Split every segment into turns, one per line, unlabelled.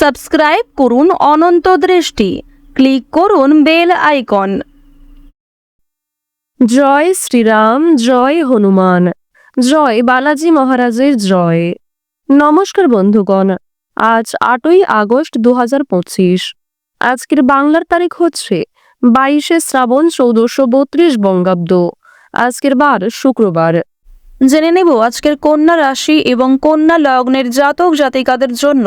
Subscribe করুন অনন্ত দৃষ্টি। Click করুন বেল আইকন।
জয় শ্রীরাম, জয় হনুমান। জয় বালাজি মহারাজের জয়। নমস্কার বন্ধুগণ, আজ আটই আগস্ট দু হাজার পঁচিশ। আজকের বাংলার তারিখ হচ্ছে বাইশে শ্রাবণ চৌদ্দশো বত্রিশ বঙ্গাব্দ। আজকের বার শুক্রবার।
জেনে নেব আজকের কন্যা রাশি এবং কন্যা লগ্নের জাতক জাতিকাদের জন্য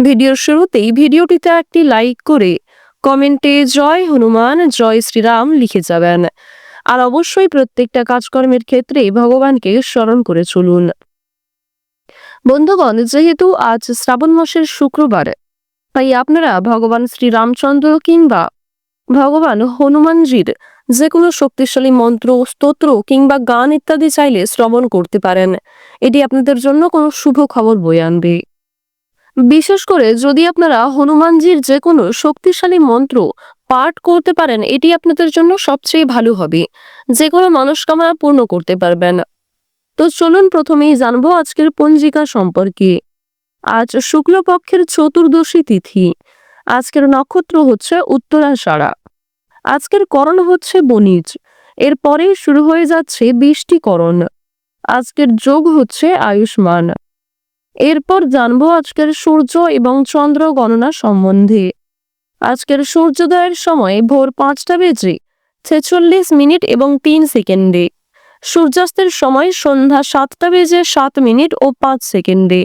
ভিডিওর শুরুতেই ভিডিওটিতে একটি লাইক করে কমেন্টে জয় হনুমান, জয় শ্রীরাম লিখে যাবেন। আর অবশ্যই প্রত্যেকটা কাজকর্মের ক্ষেত্রে ভগবানকে স্মরণ করে চলুন। বন্ধুগণ, যেহেতু আজ শ্রাবণ মাসের শুক্রবার, তাই আপনারা ভগবান শ্রীরামচন্দ্র কিংবা ভগবান হনুমানজির যে কোনো শক্তিশালী মন্ত্র, স্তোত্র কিংবা গান ইত্যাদি চাইলে শ্রবণ করতে পারেন। এটি আপনাদের জন্য কোনো শুভ খবর বয়ে আনবে। বিশেষ করে যদি আপনারা হনুমানজির যে কোনো শক্তিশালী মন্ত্র পাঠ করতে পারেন, এটি আপনাদের জন্য সবচেয়ে ভালো হবে। যে কোনো মনস্কামনা পূর্ণ করতে পারবেন। তো চলুন প্রথমেই জানব আজকের পঞ্জিকা সম্পর্কে। আজ শুক্লপক্ষের চতুর্দশী তিথি। আজকের নক্ষত্র হচ্ছে উত্তরাষাঢ়া। আজকের করণ হচ্ছে বনিজ এরপরে শুরু হয়ে যাচ্ছে বৃষ্টিকরণ। আজকের যোগ হচ্ছে আয়ুষ্মান। এরপর জানব আজকের সূর্য এবং চন্দ্র গণনা সম্বন্ধে। আজকের সূর্যোদয়ের সময় ভোর পাঁচটা বেজে ছেচল্লিশ মিনিট এবং তিন সেকেন্ডে। সূর্যাস্তের সময় সন্ধ্যা সাতটা বেজে সাত মিনিট ও পাঁচ সেকেন্ডে।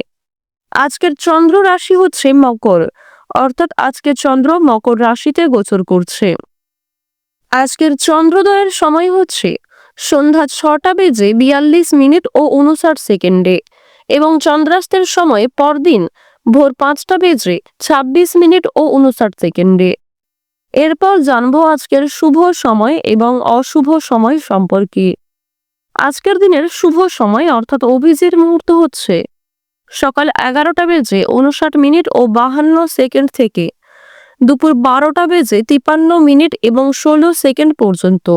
আজকের চন্দ্র রাশি হচ্ছে মকর, অর্থাৎ আজকে চন্দ্র মকর রাশিতে গোচর করছে। আজকের চন্দ্রোদয়ের সময় হচ্ছে সন্ধ্যা ছটা বেজে বিয়াল্লিশ মিনিট ও উনষাট সেকেন্ডে। এবং চন্দ্রাস্তের সময় পরদিন ভোর পাঁচটা বেজে ছাব্বিশ মিনিট ও উনষাট সেকেন্ডে। এরপর জানব আজকের শুভ সময় এবং অশুভ সময় সম্পর্কে। আজকের দিনের শুভ সময় অর্থাৎ অভিজিৎ মুহূর্ত হচ্ছে সকাল এগারোটা বেজে উনষাট মিনিট ও বাহান্ন সেকেন্ড থেকে দুপুর বারোটা বেজে তিপান্ন মিনিট এবং ষোলো সেকেন্ড পর্যন্ত।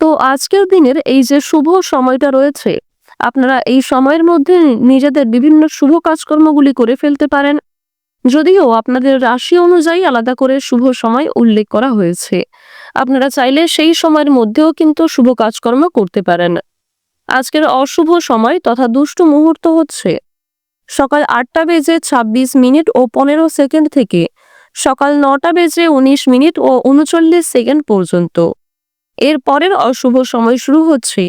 তো আজকের দিনের এই যে শুভ সময়টা রয়েছে আপনারা এই সময়ের মধ্যে নিজেদের বিভিন্ন শুভ কাজকর্মগুলি করে ফেলতে পারেন। যদিও আপনাদের রাশি অনুযায়ী আলাদা করে শুভ সময় উল্লেখ করা হয়েছে। আপনারা চাইলে সেই সময়ের মধ্যেও কিন্তু শুভ কাজকর্ম করতে পারেন। আজকের অশুভ সময় তথা দুষ্টু মুহূর্ত হচ্ছে। সকাল আটটা বেজে ছাব্বিশ মিনিট ও পনেরো সেকেন্ড থেকে সকাল নটা বেজে উনিশ মিনিট ও উনচল্লিশ সেকেন্ড পর্যন্ত। এর পরের অশুভ সময় শুরু হচ্ছে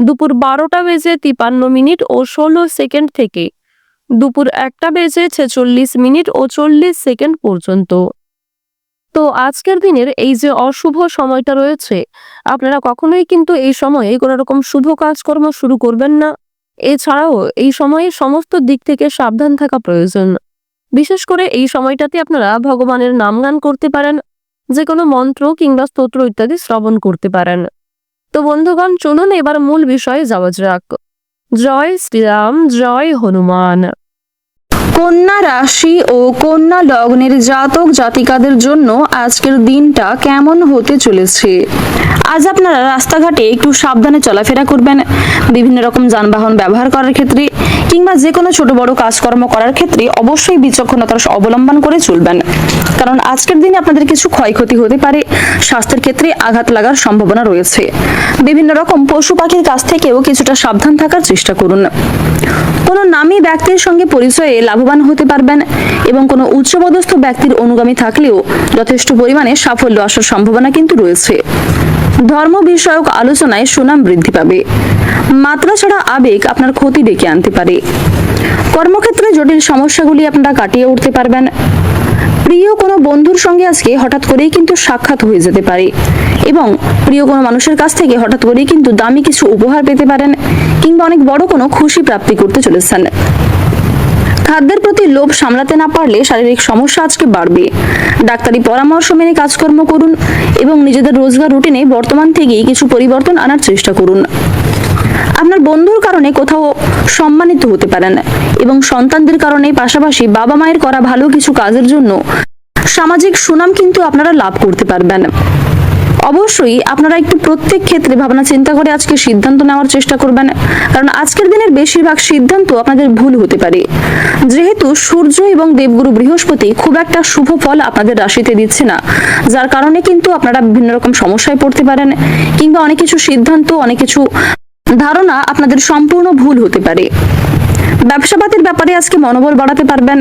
দুপুর বারোটা বেজে তিপান্ন মিনিট ও ষোলো সেকেন্ড থেকে। দুপুর একটা বেজে ছেচল্লিশ মিনিট ও চল্লিশ সেকেন্ড পর্যন্ত। তো আজকের দিনের এই যে অশুভ সময়টা রয়েছে, আপনারা কখনোই কিন্তু এই সময়ে কোনো রকম শুভ কাজকর্ম শুরু করবেন না। এছাড়াও এই সময়ে সমস্ত দিক থেকে সাবধান থাকা প্রয়োজন। বিশেষ করে এই সময়টাতে আপনারা ভগবানের নাম গান করতে পারেন যে কোনো মন্ত্র কিংবা স্তোত্র ইত্যাদি শ্রবণ করতে পারেন। তো বন্ধুগণ চলুন এবার মূল বিষয়ে যাওয়া যাক। জয় শ্রীরাম জয় হনুমান।
কন্যা রাশি ও কন্যা লগ্নের জাতক জাতিকাদের জন্য আজকের দিনটা কেমন হতে চলেছে? আজ আপনারা রাস্তাঘাটে একটু সাবধানে চলাফেরা করবেন, বিভিন্ন রকম যানবাহন ব্যবহার করার ক্ষেত্রে কিংবা যে কোনো ছোট বড় কাজকর্ম করার ক্ষেত্রে অবশ্যই বিচক্ষণতার অবলম্বন করে চলবেন। কারণ আজকের দিনে আপনাদের কিছু ক্ষয়ক্ষতি হতে পারে, স্বাস্থ্যের ক্ষেত্রে আঘাত লাগার সম্ভাবনা রয়েছে। বিভিন্ন রকম পশু পাখির কাছ থেকেও কিছুটা সাবধান থাকার চেষ্টা করুন। কোনো নামী ব্যক্তির সঙ্গে পরিচয়ে লাভবান হতে পারবেন এবং কোনো উচ্চপদস্থ ব্যক্তির অনুগামী থাকলেও যথেষ্ট পরিমাণে সাফল্য আসার সম্ভাবনা কিন্তু রয়েছে। ধর্ম বিষয়ক আলোচনায় সুনাম বৃদ্ধি পাবে। মাত্রা ছাড়া আবেগ আপনার ক্ষতি ডেকে আনতে পারে। কর্মক্ষেত্রে জটিল সমস্যাগুলি আপনারা কাটিয়ে উঠতে পারবেন। প্রিয় কোনো বন্ধুর সঙ্গে আজকে হঠাৎ করেই কিন্তু সাক্ষাৎ হয়ে যেতে পারে এবং প্রিয় কোনো মানুষের কাছ থেকে হঠাৎ করেই কিন্তু দামি কিছু উপহার পেতে পারেন কিংবা অনেক বড় কোনো খুশি প্রাপ্তি করতে চলেছেন। খাদ্যের প্রতি লোভ সামলাতে না পারলে শারীরিক সমস্যা আজকে বাড়বে। ডাক্তারি পরামর্শ মেনে কাজকর্ম করুন এবং নিজেদের রোজগার রুটিনে বর্তমান থেকেই কিছু পরিবর্তন আনার চেষ্টা করুন। আপনার বন্ধুর কারণে কোথাও সম্মানিত হতে পারেন এবং সন্তানদের কারণে পাশাপাশি বাবা মায়ের করা ভালো কিছু কাজের জন্য সামাজিক সুনাম কিন্তু আপনারা লাভ করতে পারবেন। অবশ্যই আপনারা একটু প্রত্যেক ক্ষেত্রে ভাবনা চিন্তা করে আজকে সিদ্ধান্ত নেওয়ার চেষ্টা করবেন। কারণ আজকের দিনের বেশিরভাগ সিদ্ধান্ত আপনাদের ভুল হতে পারে। যেহেতু সূর্য এবং দেবগুরু বৃহস্পতি খুব একটা শুভ ফল আপনাদের রাশিতে দিচ্ছে না। যার কারণে কিন্তু আপনারা বিভিন্ন রকম সমস্যায় পড়তে পারেন, কিংবা অনেক কিছু সিদ্ধান্ত, অনেক কিছু ধারণা আপনাদের সম্পূর্ণ ভুল হতে পারে। ব্যবসাপাতির ব্যাপারে আজকে মনোবল বাড়াতে পারবেন।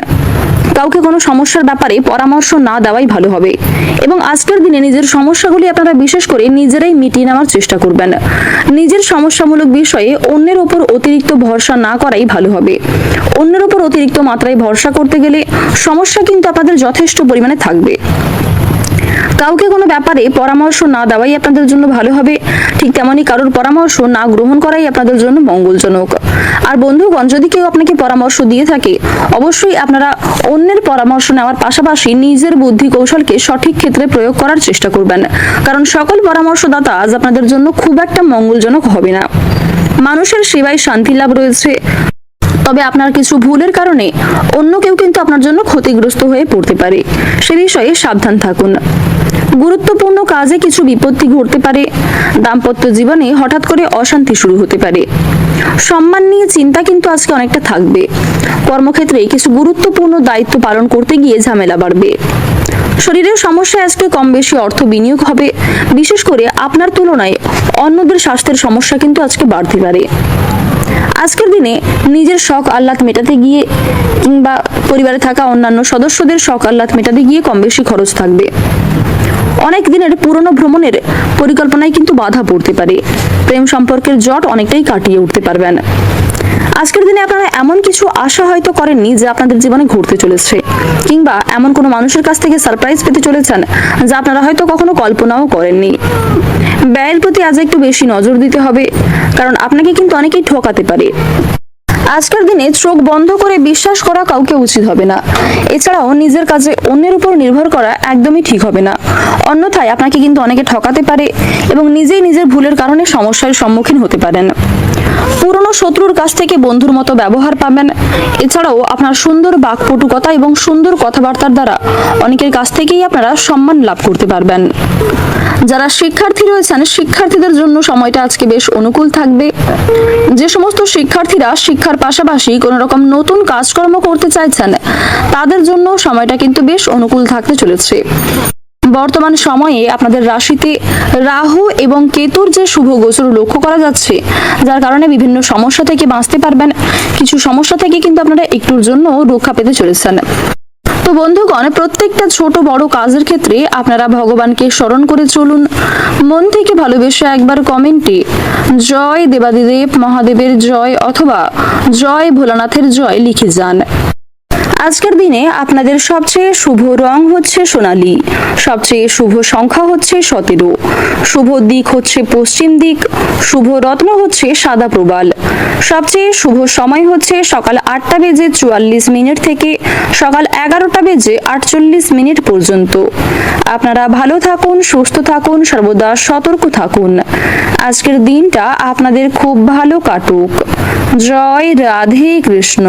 কাউকে কোনো সমস্যার ব্যাপারে পরামর্শ না দেওয়াই ভালো হবে। এবং আজকের দিনে নিজের সমস্যাগুলি আপনারা বিশেষ করে নিজেরাই মিটিয়ে নেওয়ার চেষ্টা করবেন। নিজের সমস্যামূলক বিষয়ে অন্যের ওপর অতিরিক্ত ভরসা না করাই ভালো হবে। অন্যের ওপর অতিরিক্ত মাত্রায় ভরসা করতে গেলে সমস্যা কিন্তু আপনাদের যথেষ্ট পরিমাণে থাকবে। কাউকে কোনো ব্যাপারে পরামর্শ না দেওয়াই আপনাদের জন্য ভালো হবে। ঠিক তেমনই কারোর পরামর্শ না গ্রহণ করাই আপনাদের জন্য মঙ্গলজনক। আর বন্ধুগণ, যদি কেউ আপনাকে পরামর্শ দিয়ে থাকে, অবশ্যই আপনারা অন্যের পরামর্শ নেওয়ার পাশাপাশি নিজের বুদ্ধি কৌশলকে সঠিক ক্ষেত্রে প্রয়োগ করার চেষ্টা করবেন। কারণ সকল পরামর্শদাতা আজ আপনাদের জন্য খুব একটা মঙ্গলজনক হবে না। মানুষের সেবায় শান্তি লাভ রয়েছে। তবে আপনার কিছু ভুলের কারণে অন্য কেউ কিন্তু আপনার জন্য ক্ষতিগ্রস্ত হয়ে পড়তে পারে। সে বিষয়ে সাবধান থাকুন। গুরুত্বপূর্ণ কাজে কিছু বিপত্তি ঘটতে পারে। দাম্পত্য জীবনে হঠাৎ করে অশান্তি শুরু হতে পারে। সম্মান নিয়ে চিন্তা কিন্তু আজকে অনেকটা থাকবে। কর্মক্ষেত্রে কিছু গুরুত্বপূর্ণ দায়িত্ব পালন করতে গিয়ে ঝামেলা বাড়বে। শরীরের সমস্যায় আজকে কম বেশি অর্থ বিনিয়োগ হবে। বিশেষ করে আপনার তুলনায় অন্যদের স্বাস্থ্যের সমস্যা কিন্তু আজকে বাড়তে পারে। আজকের দিনে নিজের শখ আহ্লাদ মেটাতে গিয়ে কিংবা পরিবারে থাকা অন্যান্য সদস্যদের শখ আহ্লাদ মেটাতে গিয়ে কম বেশি খরচ থাকবে। অনেক দিনের পুরনো ভ্রমণের পরিকল্পনায় কিন্তু বাধা পড়তে পারে। প্রেম সম্পর্কের জট অনেকটাই কাটিয়ে উঠতে পারবেন। আজকের দিনে আপনারা এমন কিছু আশা হয়তো করেননি যে আপনাদের জীবনে ঘুরতে চলেছে, কিংবা এমন কোনো মানুষের কাছ থেকে সারপ্রাইজ পেতে চলেছেন যা আপনারা হয়তো কখনো কল্পনাও করেননি। ব্যয়ের প্রতি আজ একটু বেশি নজর দিতে হবে, কারণ আপনাকে কিন্তু অনেকেই ঠকাতে পারে। আজকের দিনে চোখ বন্ধ করে বিশ্বাস করা কাউকে উচিত হবে না। এছাড়াও নিজের কাজে অন্যের উপর নির্ভর করা একদমই ঠিক হবে না। অন্যথায় আপনাকে কিন্তু অনেকে ঠকাতে পারে এবং নিজেই নিজের ভুলের কারণে সমস্যার সম্মুখীন হতে পারেন। পুরনো শত্রুর কাছ থেকে বন্ধুর মতো ব্যবহার পাবেন। এছাড়াও আপনার সুন্দর বাকপটুকতা এবং সুন্দর কথাবার্তার দ্বারা অনেকের কাছ থেকেই আপনারা সম্মান লাভ করতে পারবেন। যারা শিক্ষার্থী রয়েছেন, শিক্ষার্থীদের জন্য সময়টা আজকে বেশ অনুকূল থাকবে। যে সমস্ত শিক্ষার্থীরা শিক্ষার পাশাপাশি কোনো রকম নতুন কাজকর্ম করতে চাইছেন, তাদের জন্য সময়টা কিন্তু বেশ অনুকূল থাকতে চলেছে। বর্তমান সময়ে আপনাদের রাশিতে রাহু এবং কেতুর যে শুভ গোচর লক্ষ্য করা যাচ্ছে, যার কারণে বিভিন্ন সমস্যা থেকে বাঁচতে পারবেন। কিছু সমস্যা থেকে কিন্তু আপনারা একটুর জন্য রক্ষা পেতে চলেছেন। তো বন্ধুগণ, প্রত্যেকটা ছোট বড় কাজের ক্ষেত্রে আপনারা ভগবানকে স্মরণ করে চলুন। মন থেকে ভালোবেসে একবার কমেন্টে, জয় দেবাদিদেব মহাদেবের জয় অথবা জয় ভোলানাথের জয় লিখে যান। আজকের দিনে আপনাদের সবচেয়ে শুভ রং হচ্ছে সোনালি। সবচেয়ে শুভ সংখ্যা হচ্ছে সতেরো। শুভ দিক হচ্ছে পশ্চিম দিক, শুভ রত্ন হচ্ছে সাদা প্রবাল। সবচেয়ে শুভ সময় হচ্ছে সকাল আটটা বেজে চুয়াল্লিশ মিনিট থেকে সকাল এগারোটা বেজে আটচল্লিশ মিনিট পর্যন্ত। আপনারা ভালো থাকুন, সুস্থ থাকুন, সর্বদা সতর্ক থাকুন। আজকের দিনটা আপনাদের খুব ভালো কাটুক। জয় রাধে কৃষ্ণ।